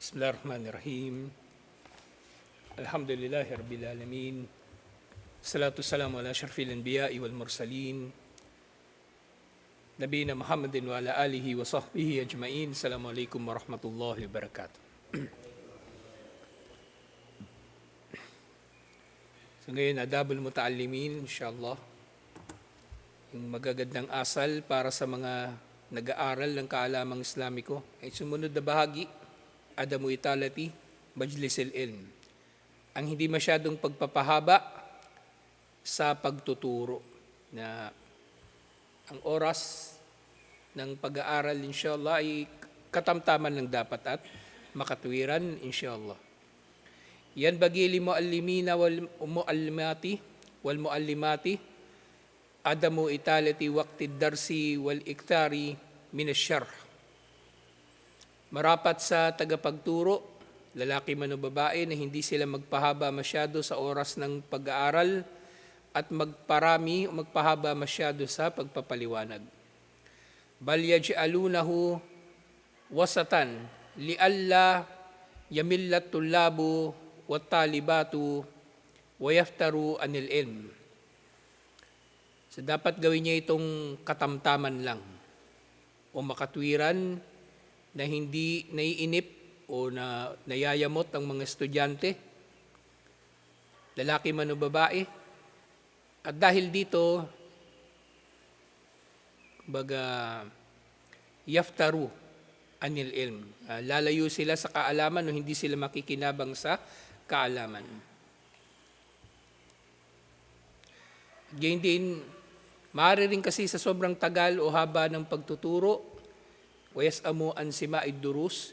بسم الله الرحمن الرحيم الحمد لله رب العالمين الصلاة والسلام على أشرف الأنبياء والمرسلين نبينا محمد وعلى آله وصحبه أجمعين السلام عليكم ورحمة الله وبركاته So ngayon, adabul mutaallimin, inshallah. Yung magagandang asal para sa mga nag-aaral ng kaalamang Islamiko ay sumunod na bahagi, Adamu Italati, Majlis ilm Ang hindi masyadong pagpapahaba sa pagtuturo na ang oras ng pag-aaral inshallah ay katamtaman lang dapat at makatwiran inshallah. Yan bagi li muallimina wal muallimati wal muallimati adamu italati waqti darsi wal iktari min asyarh. Marapat sa tagapagturo, lalaki man o babae na hindi sila magpahaba masyado sa oras ng pag-aaral at magparami o magpahaba masyado sa pagpapaliwanag. Bal yaj'alunahu wasatan lialla yamillat tullabu wa talibatu wa yaftaru anil ilm. So dapat gawin niya itong katamtaman lang o makatwiran na hindi naiinip o na nayayamot ang mga estudyante, lalaki man o babae. At dahil dito, baga, yaftaru anil ilm. Ah, lalayo sila sa kaalaman o hindi sila makikinabang sa kaalaman. Gayun din, maaari rin kasi sa sobrang tagal o haba ng pagtuturo, wayas amo an sima durus,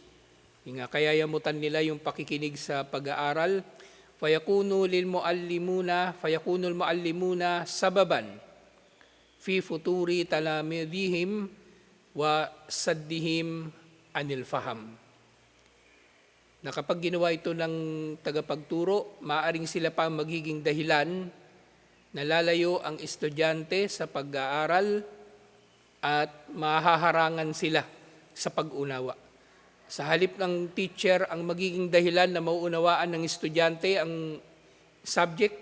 nga kaya yamutan nila yung pakikinig sa pag-aaral, fayakunu lil muallimuna, fayakunu al muallimuna sababan. Fi futuri talamidihim wa saddihim anil faham. Na kapag ginawa ito ng tagapagturo, maaring sila pa magiging dahilan na lalayo ang estudyante sa pag-aaral at mahaharangan sila sa pag-unawa. Sa halip ng teacher ang magiging dahilan na mauunawaan ng estudyante ang subject,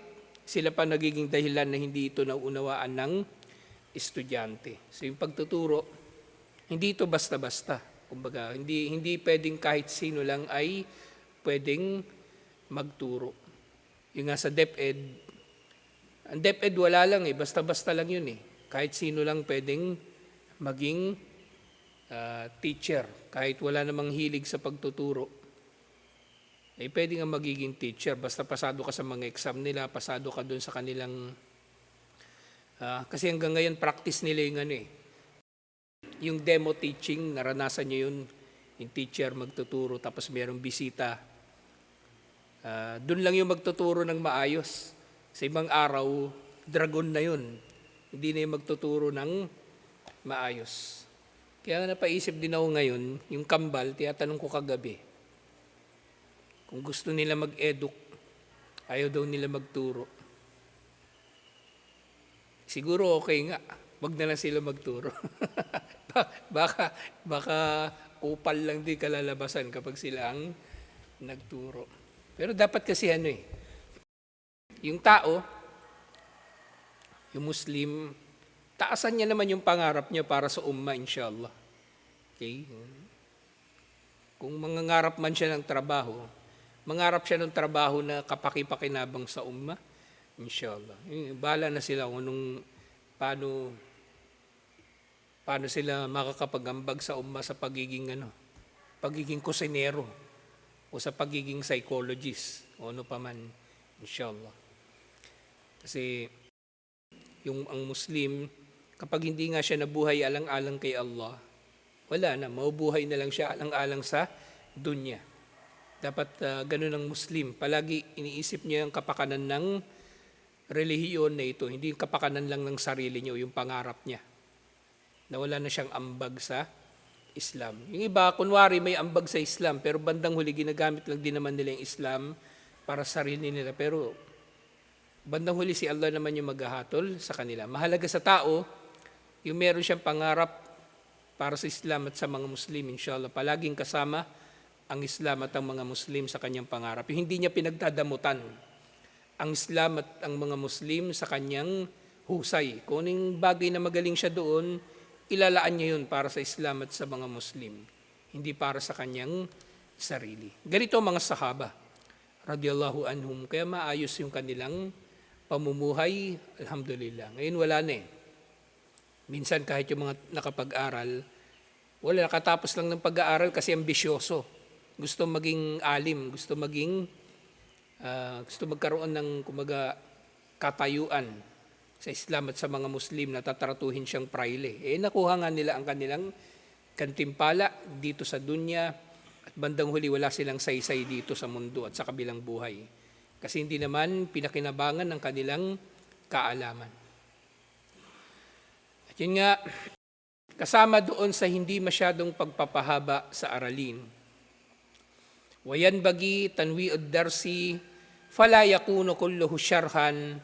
sila pa nagiging dahilan na hindi ito nauunawaan ng estudyante. So yung pagtuturo, hindi ito basta-basta. Kumbaga, hindi, hindi pwedeng kahit sino lang ay pwedeng magturo. Yung nga sa DepEd, ang DepEd wala lang eh, basta-basta lang yun eh. Kahit sino lang pwedeng maging uh, teacher, kahit wala namang hilig sa pagtuturo. Eh, pwede nga magiging teacher, basta pasado ka sa mga exam nila, pasado ka doon sa kanilang... Uh, kasi hanggang ngayon, practice nila yung ano eh, yung demo teaching, naranasan niyo yun, yung teacher magtuturo tapos mayroong bisita. Uh, Doon lang yung magtuturo ng maayos. Sa ibang araw, dragon na yun. Hindi na yung magtuturo ng maayos. Kaya napaisip din ako ngayon, yung kambal, tiyatanong ko kagabi, kung gusto nila mag-educ, ayaw daw nila magturo. Siguro okay nga, wag na lang sila magturo. baka, baka upal lang din kalalabasan kapag sila ang nagturo. Pero dapat kasi ano eh, yung tao, yung Muslim, taasan niya naman yung pangarap niya para sa umma, inshallah. Okay? Kung mangangarap man siya ng trabaho, mangarap siya ng trabaho na kapakipakinabang sa umma, inshallah. Bala na sila kung anong, paano paano sila makakapagambag sa umma sa pagiging ano, pagiging kusinero o sa pagiging psychologist o ano pa man, inshallah. Kasi yung ang Muslim, kapag hindi nga siya nabuhay alang-alang kay Allah, wala na, maubuhay na lang siya alang-alang sa dunya. Dapat uh, ganun ang Muslim. Palagi iniisip niya ang kapakanan ng relihiyon na ito, hindi yung kapakanan lang ng sarili niya o yung pangarap niya. Na wala na siyang ambag sa Islam. Yung iba, kunwari may ambag sa Islam, pero bandang huli ginagamit lang din naman nila yung Islam para sa sarili nila. Pero bandang huli si Allah naman yung maghahatol sa kanila. Mahalaga sa tao, yung meron siyang pangarap para sa Islam at sa mga Muslim, inshallah, palaging kasama ang Islam at ang mga Muslim sa kanyang pangarap. Yung hindi niya pinagdadamutan ang Islam at ang mga Muslim sa kanyang husay. Kung anong bagay na magaling siya doon, ilalaan niya yun para sa Islam at sa mga Muslim. Hindi para sa kanyang sarili. Ganito ang mga sahaba, radiyallahu anhum. Kaya maayos yung kanilang pamumuhay, alhamdulillah. Ngayon wala na eh. Minsan kahit yung mga nakapag-aral, wala, nakatapos lang ng pag-aaral kasi ambisyoso. Gusto maging alim, gusto maging, ah, gusto magkaroon ng, kumaga, katayuan sa Islam at sa mga Muslim na tatratuhin siyang praile. Eh, nakuha nga nila ang kanilang kantimpala dito sa dunya at bandang huli wala silang saysay dito sa mundo at sa kabilang buhay. Kasi hindi naman pinakinabangan ng kanilang kaalaman. At yun nga, kasama doon sa hindi masyadong pagpapahaba sa aralin. Wayan bagi tanwi darsi fala yakunu kulluhu syarhan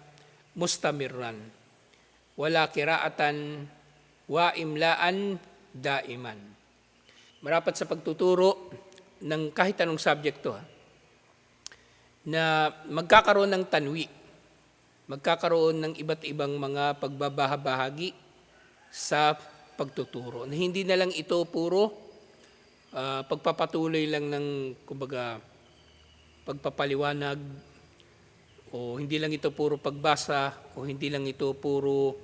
mustamirran wala kiraatan wa imlaan daiman. Marapat sa pagtuturo ng kahit anong subject ha, na magkakaroon ng tanwi, magkakaroon ng iba't ibang mga pagbabahabahagi sa pagtuturo. Na hindi na lang ito puro ah, pagpapatuloy lang ng kumbaga pagpapaliwanag o hindi lang ito puro pagbasa o hindi lang ito puro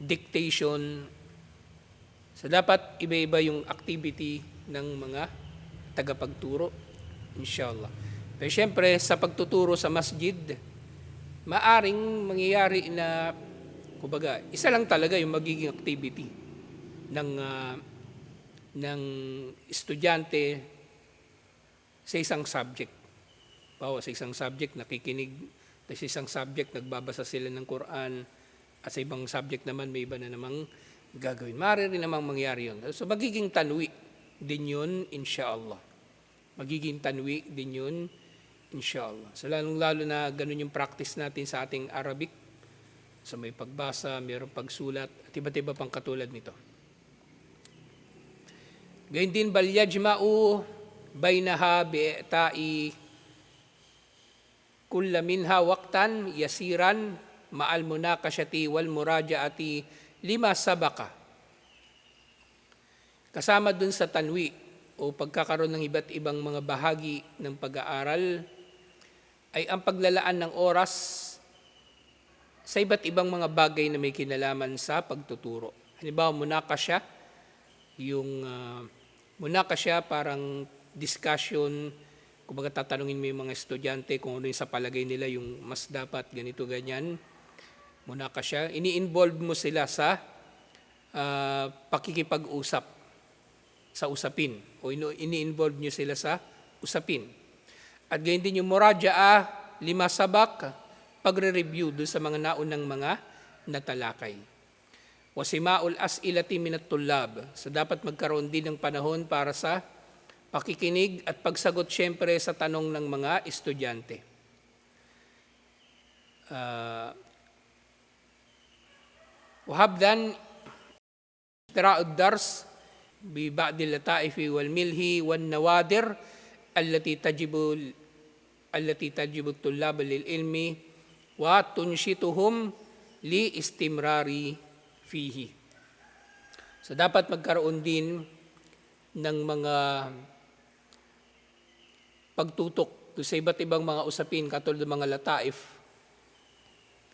dictation. So dapat iba-iba yung activity ng mga tagapagturo, inshallah. Pero syempre, sa pagtuturo sa masjid, maaring mangyayari na, kumbaga, isa lang talaga yung magiging activity ng, ah, ng estudyante sa isang subject. Bawa sa isang subject, nakikinig, sa isang subject, nagbabasa sila ng Quran, at sa ibang subject naman, may iba na namang gagawin. Maaari rin namang mangyari yun. So, magiging tanwi din yun, inshallah. Magiging tanwi din yun, inshallah. So, lalong-lalo na ganun yung practice natin sa ating Arabic. So, may pagbasa, mayroong pagsulat, at iba't iba pang katulad nito. Gayun din, bal yajma'u baynaha bi'ta'i kulla minha waqtan yasiran ma'al munakasyati wal murajaati lima sabaka. Kasama dun sa tanwi o pagkakaroon ng iba't ibang mga bahagi ng pag-aaral ay ang paglalaan ng oras sa iba't ibang mga bagay na may kinalaman sa pagtuturo. Halimbawa, munakasya, yung uh, munakasya parang discussion, kumbaga tatanungin mo yung mga estudyante kung ano yung sa palagay nila yung mas dapat ganito ganyan. Munakasya, ini-involve mo sila sa uh, pakikipag-usap sa usapin o ini-involve nyo sila sa usapin. At gayon din yung muraja'a, lima sabak, pagre-review doon sa mga naunang mga natalakay. Wasimaul as'ilati minat tulab. So dapat magkaroon din ng panahon para sa pakikinig at pagsagot syempre sa tanong ng mga estudyante. Uh, وهبدا اختراع الدرس ببعض اللطائف والملح والنوادر التي تجب التي تجب الطلاب للعلم wa tunshituhum li istimrari fihi. So dapat magkaroon din ng mga pagtutok sa iba't ibang mga usapin katulad ng mga lataif.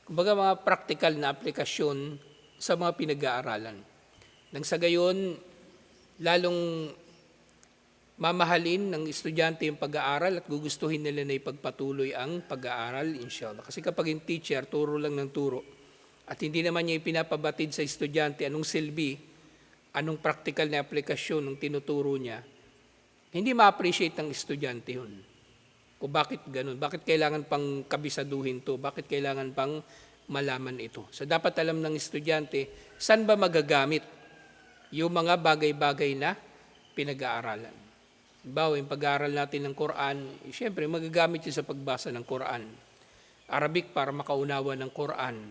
Kumbaga mga practical na aplikasyon sa mga pinag-aaralan. Nang sa gayon, lalong mamahalin ng estudyante yung pag-aaral at gugustuhin nila na ipagpatuloy ang pag-aaral, inshallah. Kasi kapag yung teacher, turo lang ng turo, at hindi naman niya ipinapabatid sa estudyante anong silbi, anong practical na aplikasyon ng tinuturo niya, hindi ma-appreciate ng estudyante yun. Kung bakit ganun, bakit kailangan pang kabisaduhin to, bakit kailangan pang malaman ito. So dapat alam ng estudyante, saan ba magagamit yung mga bagay-bagay na pinag-aaralan. Bawa yung pag-aaral natin ng Quran, siyempre magagamit yun sa pagbasa ng Quran. Arabic para makaunawa ng Quran.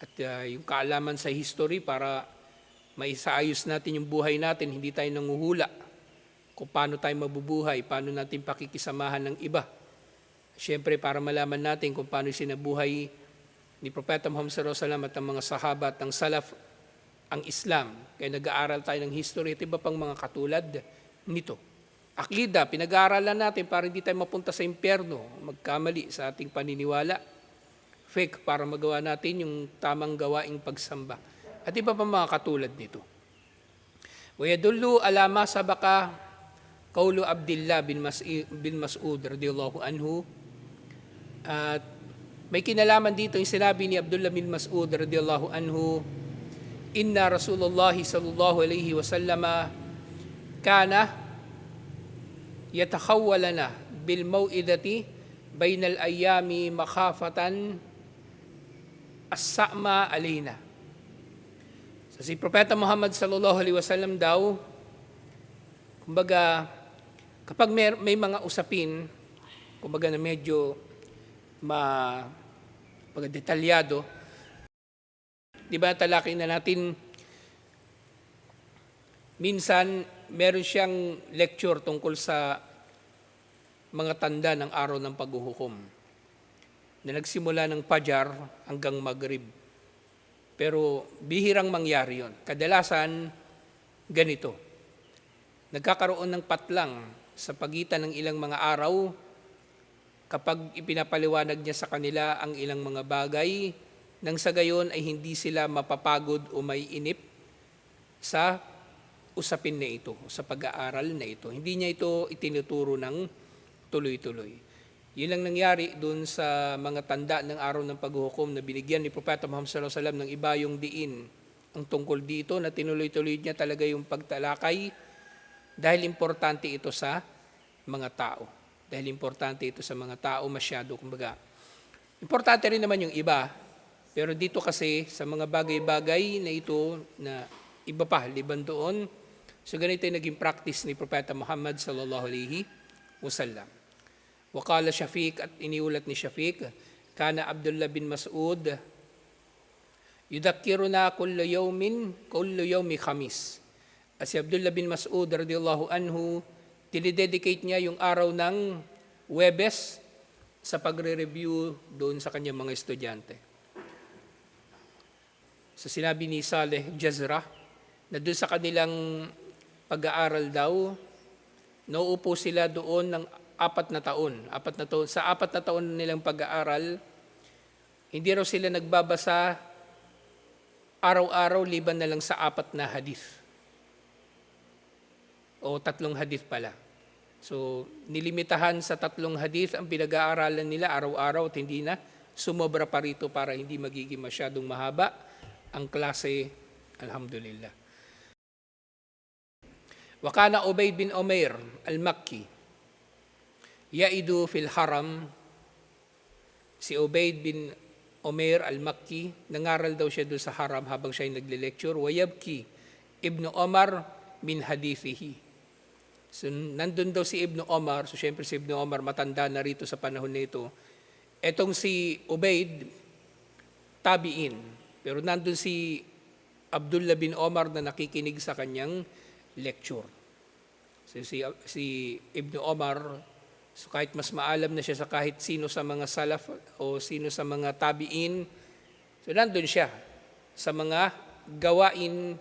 At uh, yung kaalaman sa history para maisaayos natin yung buhay natin, hindi tayo nanguhula kung paano tayo mabubuhay, paano natin pakikisamahan ng iba. Siyempre, para malaman natin kung paano sinabuhay ni Propeta Muhammad wasallam at ang mga sahabat ng salaf ang Islam. Kaya nag-aaral tayo ng history at iba pang mga katulad nito. Akida, pinag-aaralan natin para hindi tayo mapunta sa impyerno, magkamali sa ating paniniwala. Fake para magawa natin yung tamang gawaing pagsamba. At iba pang mga katulad nito. Wayadullu alama sabaka kaulu Abdullah bin, Mas bin Mas'ud radiyallahu anhu at may kinalaman dito yung sinabi ni Abdullah bin Mas'ud radiyallahu anhu inna Rasulullah sallallahu alaihi wasallam kana bil mau'idati bainal ayami makhafatan as-sa'ma alaina. So, si Propeta Muhammad sallallahu alaihi wasallam daw kumbaga kapag may, may mga usapin kumbaga na medyo ma pag detalyado di ba talakin na natin minsan meron siyang lecture tungkol sa mga tanda ng araw ng paghuhukom na nagsimula ng Pajar hanggang Maghrib. Pero bihirang mangyari yon. Kadalasan, ganito. Nagkakaroon ng patlang sa pagitan ng ilang mga araw kapag ipinapaliwanag niya sa kanila ang ilang mga bagay nang sa gayon ay hindi sila mapapagod o may inip sa usapin na ito, sa pag-aaral na ito. Hindi niya ito itinuturo ng tuloy-tuloy. Yun lang nangyari doon sa mga tanda ng araw ng paghuhukom na binigyan ni Propeta Muhammad sallallahu alaihi wasallam ng iba yung diin ang tungkol dito na tinuloy-tuloy niya talaga yung pagtalakay dahil importante ito sa mga tao. Dahil importante ito sa mga tao masyado, kumbaga. Importante rin naman yung iba, pero dito kasi sa mga bagay-bagay na ito na iba pa, liban doon, so ganito yung naging practice ni Propeta Muhammad sallallahu alaihi wasallam. Wakala Shafiq at iniulat ni Shafiq, kana Abdullah bin Mas'ud, yudakiruna kullu yawmin, kullu yawmi khamis. At si Abdullah bin Mas'ud radiyallahu anhu, dinidedicate niya yung araw ng Webes sa pagre-review doon sa kanyang mga estudyante. Sa sinabi ni Saleh Jazra, na doon sa kanilang pag-aaral daw, nauupo sila doon ng apat na taon. Apat na taon. Sa apat na taon nilang pag-aaral, hindi raw sila nagbabasa araw-araw liban na lang sa apat na hadith. O tatlong hadith pala. So, nilimitahan sa tatlong hadith ang pinag-aaralan nila araw-araw at hindi na sumobra pa rito para hindi magiging masyadong mahaba ang klase. Alhamdulillah. Wakana Ubayd bin Umair al-Makki. Yaidu fil haram. Si Ubayd bin Umair al-Makki, nangaral daw siya doon sa haram habang siya ay nagle-lecture. Wayabki Ibn Omar min hadithihi. So, nandun daw si Ibn Omar. So, syempre si Ibn Omar matanda na rito sa panahon nito. Etong si Ubayd, tabiin. Pero nandun si Abdullah bin Omar na nakikinig sa kanyang lecture. So si, si Ibn Omar, so kahit mas maalam na siya sa kahit sino sa mga salaf o sino sa mga tabiin, so nandun siya sa mga gawain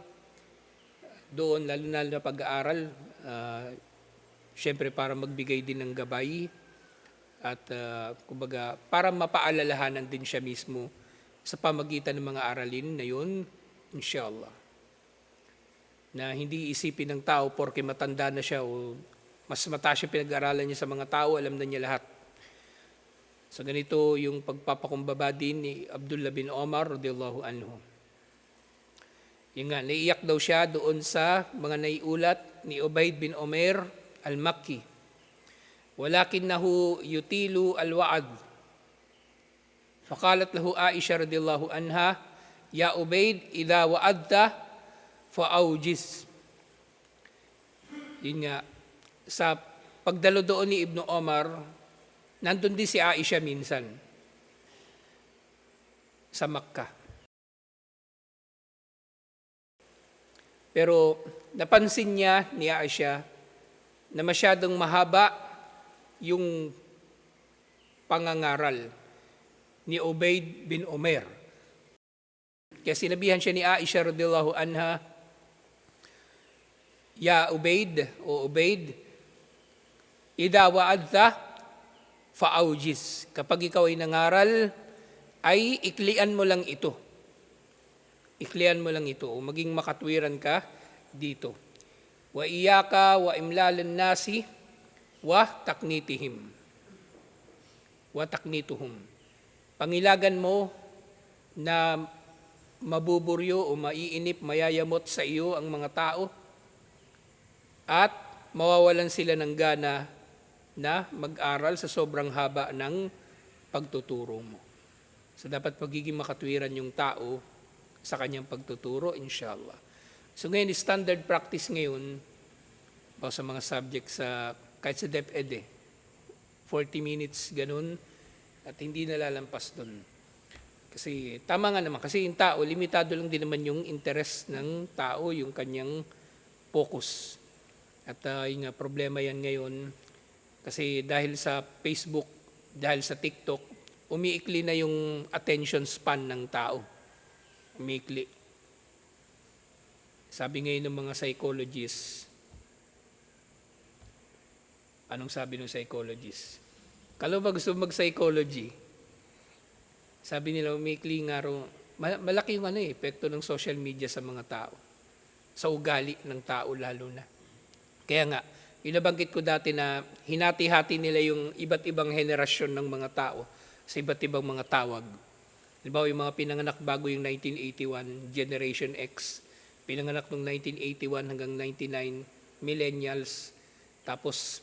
doon, lalo na na pag-aaral, uh, syempre para magbigay din ng gabay at uh, kumbaga para mapaalalahanan din siya mismo sa pamagitan ng mga aralin na yun, inshallah na hindi isipin ng tao porke matanda na siya o mas mataas yung pinag-aralan niya sa mga tao, alam na niya lahat. So ganito yung pagpapakumbaba din ni Abdullah bin Omar radiyallahu anhu. Yung nga, naiyak daw siya doon sa mga naiulat ni Ubayd bin Omer al-Makki. Walakinnahu yutilu al-wa'ad. Fakalat lahu Aisha radiyallahu anha, Ya Ubayd, idha wa'adta for augis. Yun nga, sa pagdalo doon ni Ibn Omar, nandun din si Aisha minsan sa Makkah. Pero napansin niya ni Aisha na masyadong mahaba yung pangangaral ni Ubaid bin Umair. Kaya sinabihan siya ni Aisha radhiyallahu anha, Ya Ubaid o Ubaid, Ida wa'adta fa'awjiz. Kapag ikaw ay nangaral, ay iklian mo lang ito. Iklian mo lang ito o maging makatwiran ka dito. Wa iyaka wa imlalan nasi wa taknitihim. Wa taknituhum. Pangilagan mo na mabuburyo o maiinip, mayayamot sa iyo ang mga tao at mawawalan sila ng gana na mag-aral sa sobrang haba ng pagtuturo mo. So dapat pagiging makatwiran yung tao sa kanyang pagtuturo, inshallah. So ngayon, standard practice ngayon, o sa mga subjects sa, kahit sa DepEd eh, 40 minutes ganun, at hindi nalalampas doon. Kasi tama nga naman, kasi yung tao, limitado lang din naman yung interest ng tao, yung kanyang focus. At uh, nga, problema yan ngayon, kasi dahil sa Facebook, dahil sa TikTok, umiikli na yung attention span ng tao. Umiikli. Sabi ngayon ng mga psychologists, anong sabi ng psychologist? Kalau ba gusto mag-psychology, sabi nila umiikli nga ma- malaki yung ano, eh, epekto ng social media sa mga tao. Sa ugali ng tao lalo na. Kaya nga, Inabanggit ko dati na hinati-hati nila yung iba't ibang henerasyon ng mga tao sa iba't ibang mga tawag. Halimbawa yung mga pinanganak bago yung 1981, Generation X, pinanganak noong 1981 hanggang 99, Millennials, tapos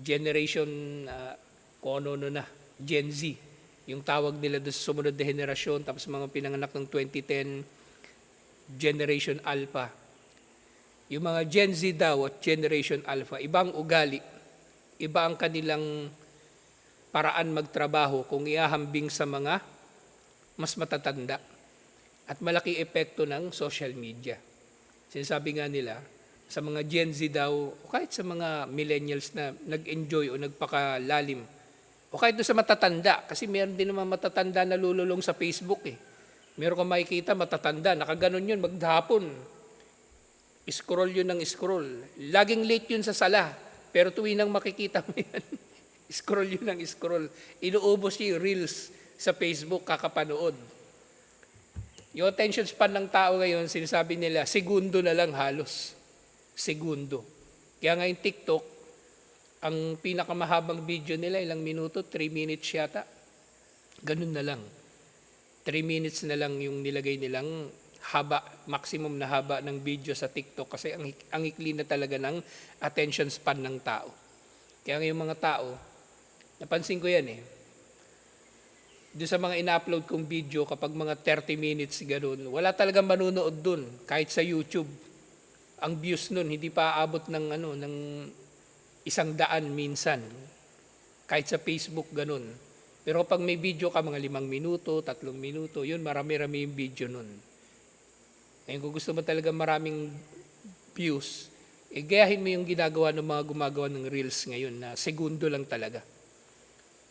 Generation, uh, kung ano na, Gen Z, yung tawag nila doon sa sumunod na henerasyon, tapos mga pinanganak ng 2010, Generation Alpha, yung mga Gen Z daw at Generation Alpha, ibang ugali, iba ang kanilang paraan magtrabaho kung iahambing sa mga mas matatanda at malaki epekto ng social media. Sinasabi nga nila, sa mga Gen Z daw, o kahit sa mga millennials na nag-enjoy o nagpakalalim, o kahit doon sa matatanda, kasi meron din naman matatanda na lululong sa Facebook eh. Meron kang makikita matatanda, nakaganon yun, maghapon, scroll yun ng scroll. Laging late yun sa sala. Pero tuwing nang makikita mo yan, scroll yun ng scroll. Inuubos yung reels sa Facebook kakapanood. Yung attention span ng tao ngayon, sinasabi nila, segundo na lang halos. Segundo. Kaya nga yung TikTok, ang pinakamahabang video nila, ilang minuto, 3 minutes yata. Ganun na lang. 3 minutes na lang yung nilagay nilang haba, maximum na haba ng video sa TikTok kasi ang, ang ikli na talaga ng attention span ng tao. Kaya yung mga tao, napansin ko yan eh, doon sa mga ina-upload kong video kapag mga 30 minutes ganun, wala talagang manunood dun kahit sa YouTube. Ang views nun hindi pa aabot ng ano ng isang daan minsan. Kahit sa Facebook ganun. Pero pag may video ka mga limang minuto, tatlong minuto, yun marami-rami yung video nun. Ngayon kung gusto mo talaga maraming views, eh gayahin mo yung ginagawa ng mga gumagawa ng reels ngayon na segundo lang talaga.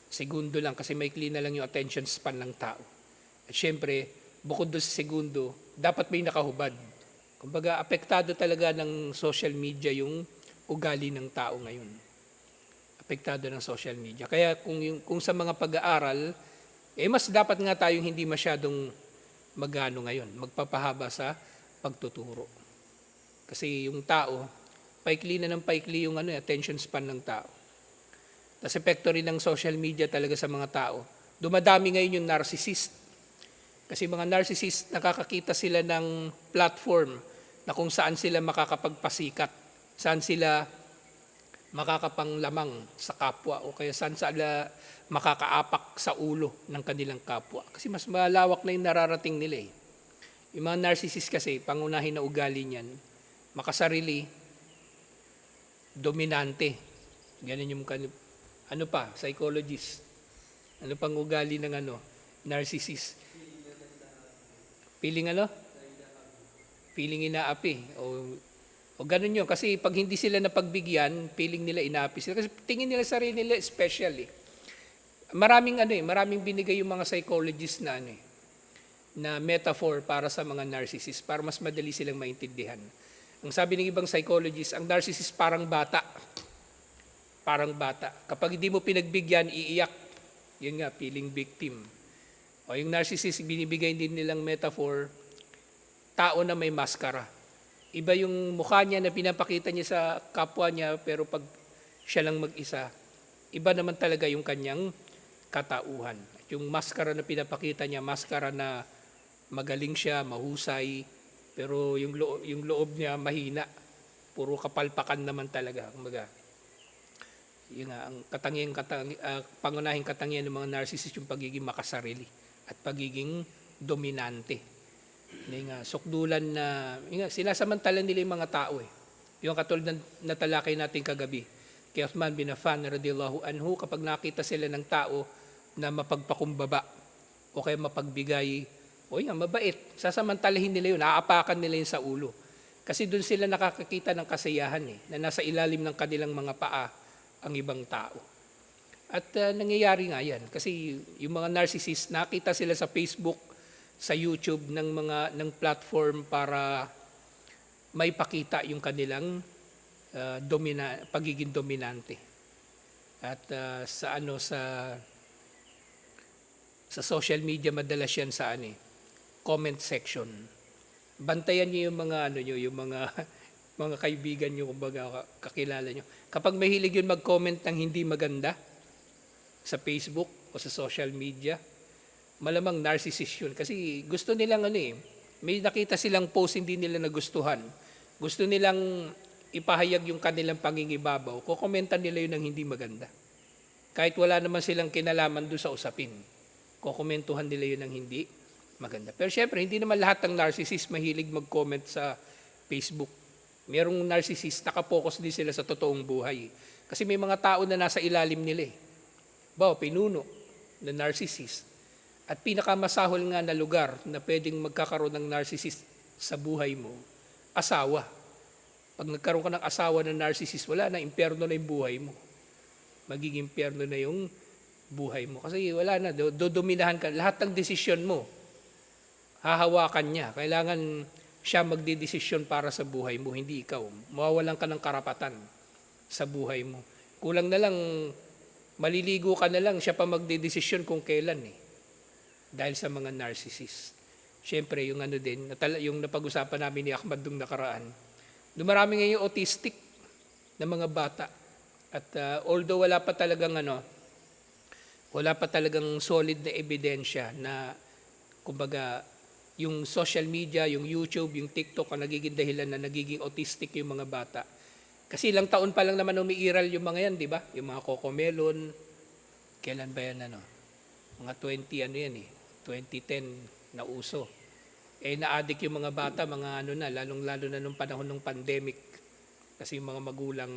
Segundo lang kasi maikli na lang yung attention span ng tao. At syempre, bukod doon sa segundo, dapat may nakahubad. Kumbaga, apektado talaga ng social media yung ugali ng tao ngayon. Apektado ng social media. Kaya kung, yung, kung sa mga pag-aaral, eh mas dapat nga tayong hindi masyadong magano ngayon, magpapahaba sa pagtuturo. Kasi yung tao, paikli na ng paikli yung ano, attention span ng tao. Tapos epekto rin ng social media talaga sa mga tao. Dumadami ngayon yung narcissist. Kasi mga narcissist, nakakakita sila ng platform na kung saan sila makakapagpasikat, saan sila makakapanglamang sa kapwa o kaya saan sila makakaapak sa ulo ng kanilang kapwa. Kasi mas malawak na yung nararating nila eh. Yung mga narcissist kasi, pangunahin na ugali niyan, makasarili, dominante. Ganun yung, ano pa, psychologist. Ano pang ugali ng ano, narcissist. Piling ano? Piling inaapi. O, O ganun yun. Kasi pag hindi sila napagbigyan, feeling nila inapi sila. Kasi tingin nila sarili nila special eh. Maraming ano eh, maraming binigay yung mga psychologists na ano eh, na metaphor para sa mga narcissist para mas madali silang maintindihan. Ang sabi ng ibang psychologist, ang narcissist parang bata. Parang bata. Kapag hindi mo pinagbigyan, iiyak. Yun nga, feeling victim. O yung narcissist, binibigay din nilang metaphor, tao na may maskara. Iba yung mukha niya na pinapakita niya sa kapwa niya, pero pag siya lang mag-isa, iba naman talaga yung kanyang katauhan. At yung maskara na pinapakita niya, maskara na magaling siya, mahusay, pero yung loob, yung loob niya mahina. Puro kapalpakan naman talaga. Kumbaga, yun nga, ang katangiang, katang, ah, pangunahing katangian ng mga narcissist yung pagiging makasarili at pagiging dominante. Yung nga, sukdulan na, yun nga, sinasamantala nila yung mga tao eh. Yung katulad ng natalakay natin kagabi, kay Uthman bin Affan radiyallahu anhu, kapag nakita sila ng tao na mapagpakumbaba o kaya mapagbigay, o nga, mabait, sasamantalahin nila yun, aapakan nila yun sa ulo. Kasi doon sila nakakakita ng kasiyahan eh, na nasa ilalim ng kanilang mga paa ang ibang tao. At uh, nangyayari nga yan kasi yung mga narcissist nakita sila sa Facebook, sa YouTube ng mga ng platform para may pakita yung kanilang uh, domina, pagiging dominante. At uh, sa ano sa sa social media madalas yan sa ano eh, comment section. Bantayan niyo yung mga ano niyo, yung mga mga kaibigan niyo kumbaga kakilala niyo. Kapag mahilig yun mag-comment ng hindi maganda sa Facebook o sa social media, malamang narcissist yun. Kasi gusto nilang ano eh, may nakita silang post hindi nila nagustuhan. Gusto nilang ipahayag yung kanilang pangingibabaw. Kukomentan nila yun ng hindi maganda. Kahit wala naman silang kinalaman doon sa usapin. Kukomentuhan nila yun ng hindi maganda. Pero syempre, hindi naman lahat ng narcissist mahilig mag-comment sa Facebook. Merong narcissist, nakapokus din sila sa totoong buhay. Kasi may mga tao na nasa ilalim nila eh. Ba, pinuno na narcissist. At pinakamasahol nga na lugar na pwedeng magkakaroon ng narcissist sa buhay mo, asawa. Pag nagkaroon ka ng asawa ng narcissist, wala na, impyerno na yung buhay mo. Magiging impyerno na yung buhay mo. Kasi wala na, do- dodominahan ka. Lahat ng desisyon mo, hahawakan niya. Kailangan siya magdidesisyon para sa buhay mo, hindi ikaw. Mawawalan ka ng karapatan sa buhay mo. Kulang na lang, maliligo ka na lang, siya pa magdidesisyon kung kailan eh. Dahil sa mga narcissist. Siyempre, yung ano din, yung napag-usapan namin ni Ahmad nung nakaraan, dumarami ngayon autistic na mga bata. At uh, although wala pa talagang ano, wala pa talagang solid na ebidensya na kumbaga yung social media, yung YouTube, yung TikTok ang nagiging dahilan na nagiging autistic yung mga bata. Kasi ilang taon pa lang naman umiiral yung mga yan, di ba? Yung mga Cocomelon, kailan ba yan ano? Mga 20 ano yan eh, 2010 na uso. Eh na-addict yung mga bata, mga ano na, lalong-lalo na nung panahon ng pandemic. Kasi yung mga magulang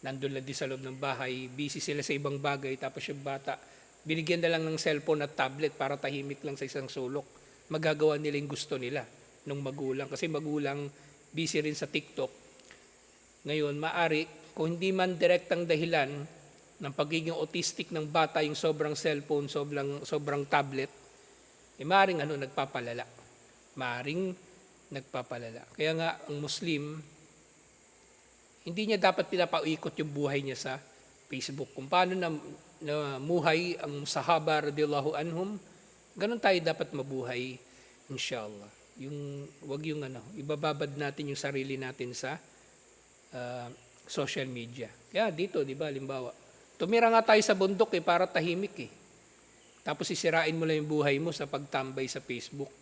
nandun lang din sa loob ng bahay, busy sila sa ibang bagay, tapos yung bata, binigyan na lang ng cellphone at tablet para tahimik lang sa isang sulok magagawa nila yung gusto nila nung magulang. Kasi magulang busy rin sa TikTok. Ngayon, maari, kung hindi man direktang dahilan ng pagiging autistic ng bata yung sobrang cellphone, sobrang, sobrang tablet, eh maaaring ano, nagpapalala. Maaring nagpapalala. Kaya nga, ang Muslim, hindi niya dapat pinapaikot yung buhay niya sa Facebook. Kung paano na, na muhay ang sahaba radiyallahu anhum, Ganon tayo dapat mabuhay, inshallah. Yung, wag yung ano, ibababad natin yung sarili natin sa uh, social media. Kaya dito, di ba, limbawa, tumira nga tayo sa bundok eh, para tahimik eh. Tapos sisirain mo lang yung buhay mo sa pagtambay sa Facebook.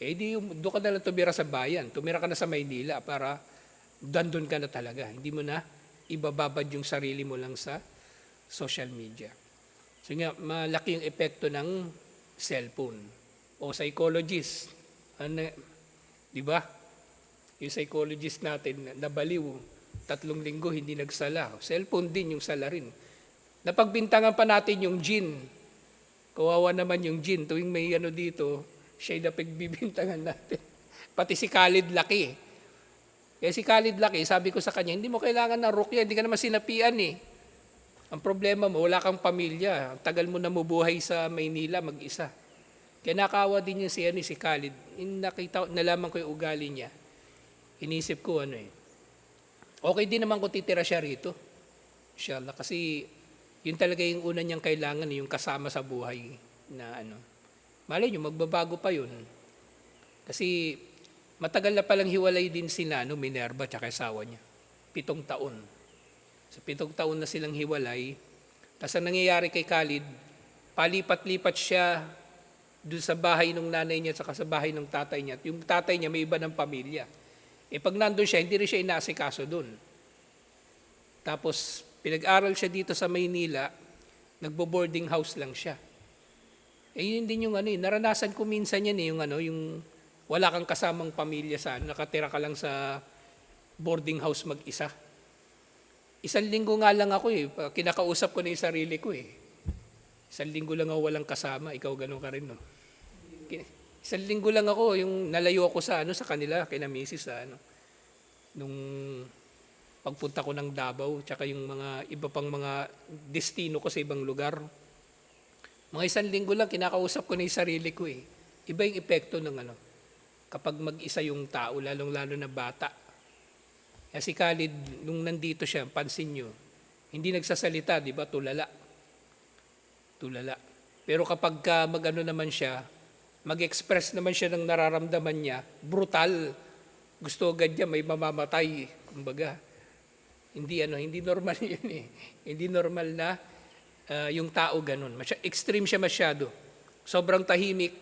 Eh di, doon ka na lang tumira sa bayan. Tumira ka na sa Maynila para dandun ka na talaga. Hindi mo na ibababad yung sarili mo lang sa social media. So nga, malaki yung epekto ng cellphone. O psychologist, ano, di ba? Yung psychologist natin, nabaliw, tatlong linggo hindi nagsala. Cellphone din yung sala rin. Napagbintangan pa natin yung gin. Kawawa naman yung gin. Tuwing may ano dito, siya yung napagbibintangan natin. Pati si Khalid Laki. Kaya si Khalid Laki, sabi ko sa kanya, hindi mo kailangan ng rukya, hindi ka naman sinapian eh. Ang problema mo, wala kang pamilya. Ang tagal mo na mubuhay sa Maynila mag-isa. Kaya din yung si, ano, si Khalid. In nakita, nalaman ko yung ugali niya. Inisip ko ano eh. Okay din naman kung titira siya rito. Inshallah. Kasi yun talaga yung una niyang kailangan, yung kasama sa buhay na ano. Malay nyo, magbabago pa yun. Kasi matagal na palang hiwalay din si Nano, Minerva, tsaka asawa niya. Pitong taon. Sa pitong taon na silang hiwalay. Tapos ang nangyayari kay Khalid, palipat-lipat siya doon sa bahay ng nanay niya at sa bahay ng tatay niya. At yung tatay niya may iba ng pamilya. Eh pag nandun siya, hindi rin siya inasikaso doon. Tapos pinag-aral siya dito sa Maynila, nagbo-boarding house lang siya. Eh yun din yung ano, eh, naranasan ko minsan yan eh, yung ano, yung wala kang kasamang pamilya sa nakatira ka lang sa boarding house mag-isa. Isang linggo nga lang ako eh, kinakausap ko na yung sarili ko eh. Isang linggo lang ako walang kasama, ikaw ganun ka rin no. Isang linggo lang ako, yung nalayo ako sa ano sa kanila, kina misis sa ano. Nung pagpunta ko ng Davao, tsaka yung mga iba pang mga destino ko sa ibang lugar. Mga isang linggo lang, kinakausap ko na yung sarili ko eh. Iba yung epekto ng ano, kapag mag-isa yung tao, lalong-lalo na bata. Kaya si Khalid, nung nandito siya, pansin nyo, hindi nagsasalita, di ba? Tulala. Tulala. Pero kapag ka mag-ano naman siya, mag-express naman siya ng nararamdaman niya, brutal. Gusto agad niya, may mamamatay. Kumbaga, hindi ano, hindi normal yun eh. Hindi normal na ah, yung tao ganun. Masya, extreme siya masyado. Sobrang tahimik,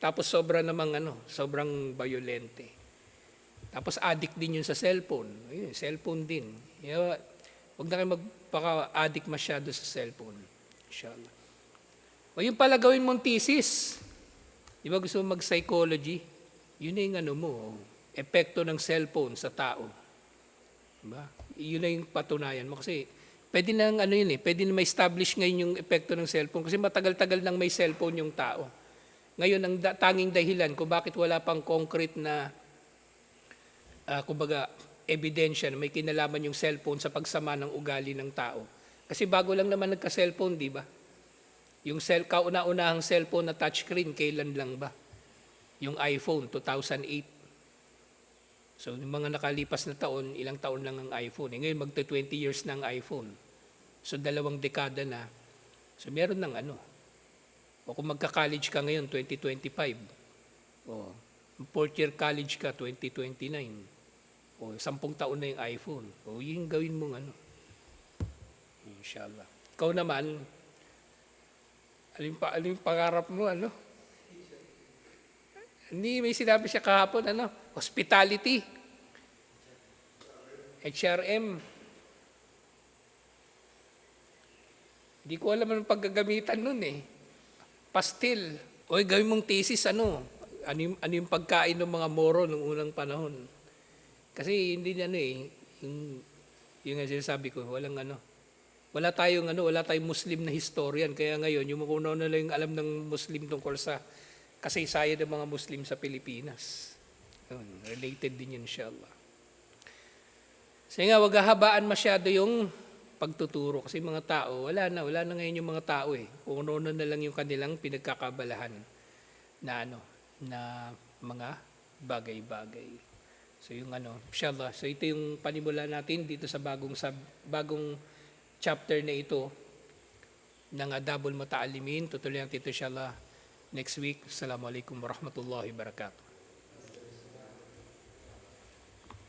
tapos sobra namang ano, sobrang violente. Tapos addict din yun sa cellphone. Ayun, cellphone din. Kaya, huwag na kayo magpaka-addict masyado sa cellphone. Inshallah. O yun pala gawin mong thesis. Di ba gusto mo mag-psychology? Yun na yung ano mo, epekto ng cellphone sa tao. Diba? Yun na yung patunayan mo. Kasi pwede nang ano yun eh, pwede na ma-establish ngayon yung epekto ng cellphone. Kasi matagal-tagal nang may cellphone yung tao. Ngayon, ang da- tanging dahilan kung bakit wala pang concrete na, ah, kumbaga, ebidensya na may kinalaman yung cellphone sa pagsama ng ugali ng tao. Kasi bago lang naman nagka-cellphone, di ba? Yung cell, kauna-unahang cellphone na touchscreen, kailan lang ba? Yung iPhone, 2008. So, yung mga nakalipas na taon, ilang taon lang ang iPhone. Eh, ngayon, magta 20 years na ang iPhone. So, dalawang dekada na. So, meron ng ano. O kung magka-college ka ngayon, 2025. O, fourth year college ka, 2029. O, sampung taon na yung iPhone. O, yun yung gawin mong ano. Inshallah. Ikaw naman, alin pa, alin pangarap mo, ano? Hindi, may sinabi siya kahapon, ano? Hospitality. HRM. Hindi ko alam anong paggagamitan nun eh. Pastil. Oy, gawin mong thesis, ano? Ano yung, ano yung pagkain ng mga Moro nung unang panahon? Kasi hindi ano eh, yung, yung nga sinasabi ko, walang ano, wala tayong ano, wala tayong Muslim na historian. Kaya ngayon, yung mga na lang yung alam ng Muslim tungkol sa kasaysayan ng mga Muslim sa Pilipinas. Yun, related din yun, inshallah. Kasi nga, wag hahabaan masyado yung pagtuturo. Kasi mga tao, wala na, wala na ngayon yung mga tao eh. Ano na lang yung kanilang pinagkakabalahan na ano, na mga bagay-bagay. So yung ano, inshallah. So ito yung panimula natin dito sa bagong sub, bagong chapter na ito ng Adabul Muta'alimin. Tutuloy natin ito inshallah next week. Assalamualaikum warahmatullahi wabarakatuh.